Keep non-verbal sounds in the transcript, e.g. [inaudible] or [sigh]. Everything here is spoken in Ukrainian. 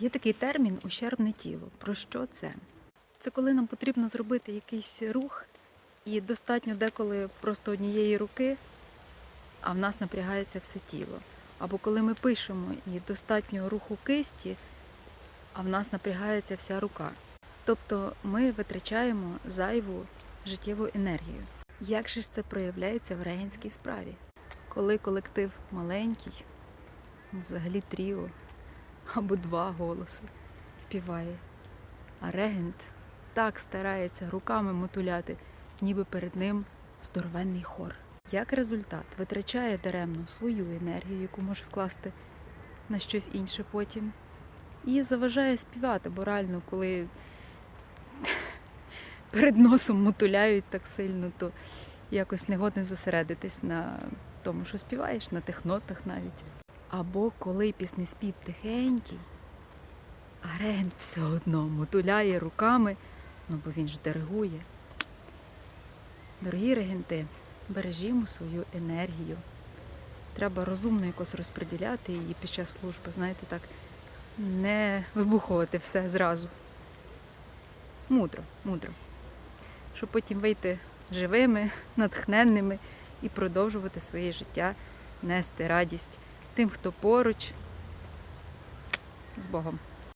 Є такий термін ущербне тіло. Про що це? Це коли нам потрібно зробити якийсь рух, і достатньо деколи просто однієї руки, а в нас напрягається все тіло. Або коли ми пишемо і достатньо руху кисті, а в нас напрягається вся рука. Тобто ми витрачаємо зайву життєву енергію. Як же ж це проявляється в регенській справі? Коли колектив маленький, взагалі тріо або два голоси співає, а регент так старається руками мотуляти, ніби перед ним здоровенний хор. Як результат витрачає даремно свою енергію, яку може вкласти на щось інше потім, і заважає співати, бо коли [laughs] перед носом мотуляють так сильно, то якось не зосередитись на тому, що співаєш, на тих нотах навіть. Або коли піснеспів тихенький, а регент все одно мотуляє руками, ну бо він ж диригує. Дорогі регенти, бережімо свою енергію. Треба розумно якось розподіляти її під час служби, знаєте, так, не вибухувати все зразу. Мудро, мудро. Щоб потім вийти живими, натхненними і продовжувати своє життя, нести радість тим, хто поруч з Богом.